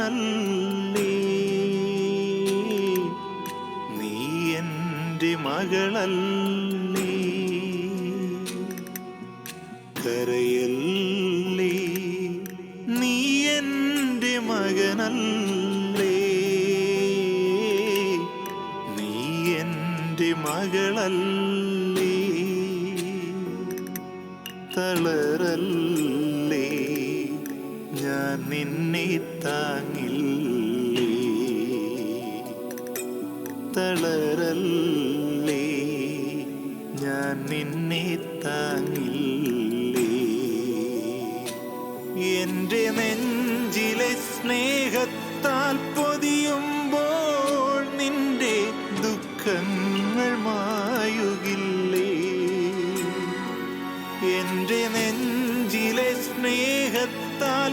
മകളല്ലേ നീ എന്റെ മകളല്ലേ. കരയല്ലേ. നീ എന്റെ മകനല്ലേ. നീ എന്റെ മകളല്ലേ. തളരല്ലേ. ഞാൻ നിന്നെ താങ്ങില്ലേ? തളരല്ലേ? ഞാൻ നിന്നെ താങ്ങില്ലേ? എന്റെ നെഞ്ചിലെ സ്നേഹത്താൽ പൊതിയുമ്പോൾ നിന്റെ ദുഃഖങ്ങൾ മായുകില്ലേ? എന്റെ നെഞ്ചിലെ സ്നേഹത്താൽ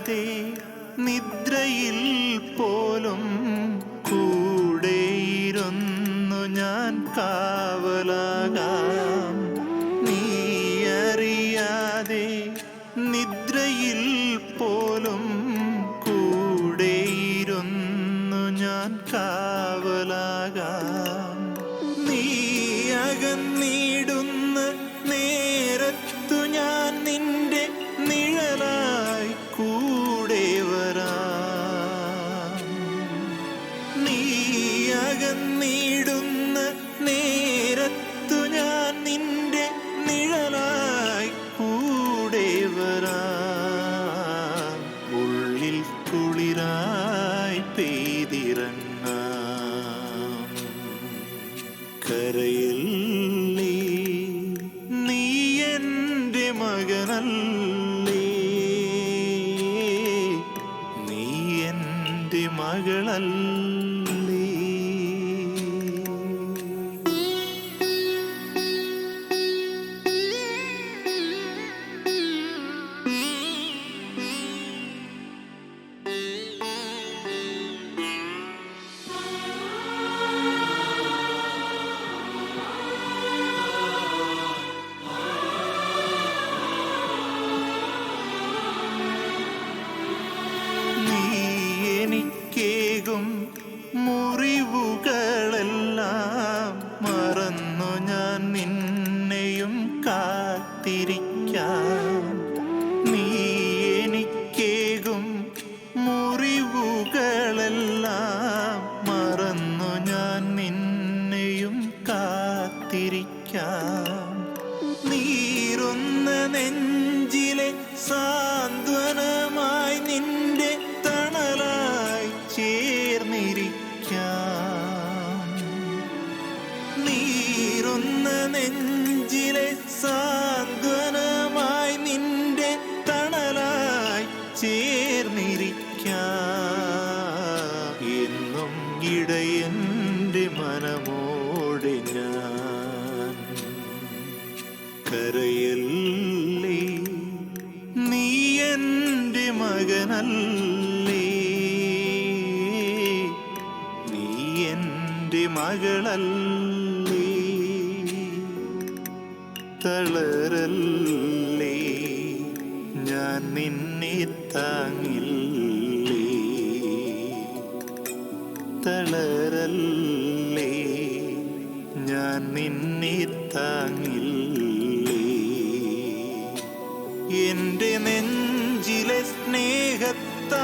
അറിയാതെ നിദ്രയിൽ പോലും കൂടെയിരുന്നു ഞാൻ കാവലാകാം. നീ അറിയാതെ നിദ്രയിൽ പോലും കൂടെയിരുന്നു ഞാൻ കാവലാകാം. നീ അകന്നിടുന്ന അകന്നിടുന്ന നേരത്തു ഞാൻ നിന്റെ നിഴലായി കൂടെ വരാ ഉള്ളിൽ കുളിരായി പെയ്തിറങ്ങ. കരയിൽ നീ എന്റെ മകനല്ലേ. നീ എന്റെ മകളല്ലേ. നെഞ്ചിലെ സാന്ത്വനമായി നിന്റെ തണലായി ചേർന്നിരിക്കാം. നീറുന്ന നെഞ്ചിലെ സാന്ത്വനമായി നിന്റെ തണലായി ചേർന്നിരിക്കാം. എന്നും ഇടയന്റെ മനമോടെ ഞാൻ കരയല്ലേ? നീ എന്റെ മകനല്ലേ? നീ എന്റെ മകളല്ലേ? തളരല്ലേ? ഞാൻ നിന്നെ താങ്ങില്ലേ? തളരല്ലേ? ഞാൻ നിന്നെ താങ്ങില്ലേ?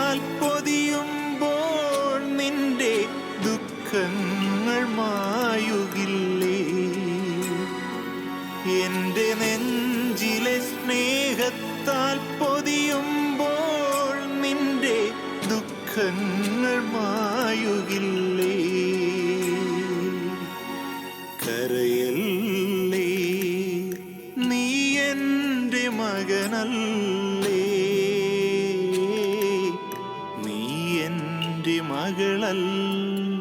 സ്നേഹത്താൽ പൊതിയുമ്പോൾ നിന്റെ ദുഃഖങ്ങൾ മായുകില്ലേ? എന്റെ നെഞ്ചിലെ സ്നേഹത്താൽ പൊതിയുമ്പോൾ നിന്റെ ദുഃഖങ്ങൾ കരയുകില്ലേ കരയല്ലേ? നീ എന്റെ മകനല്ലേ. മകളല്ലേ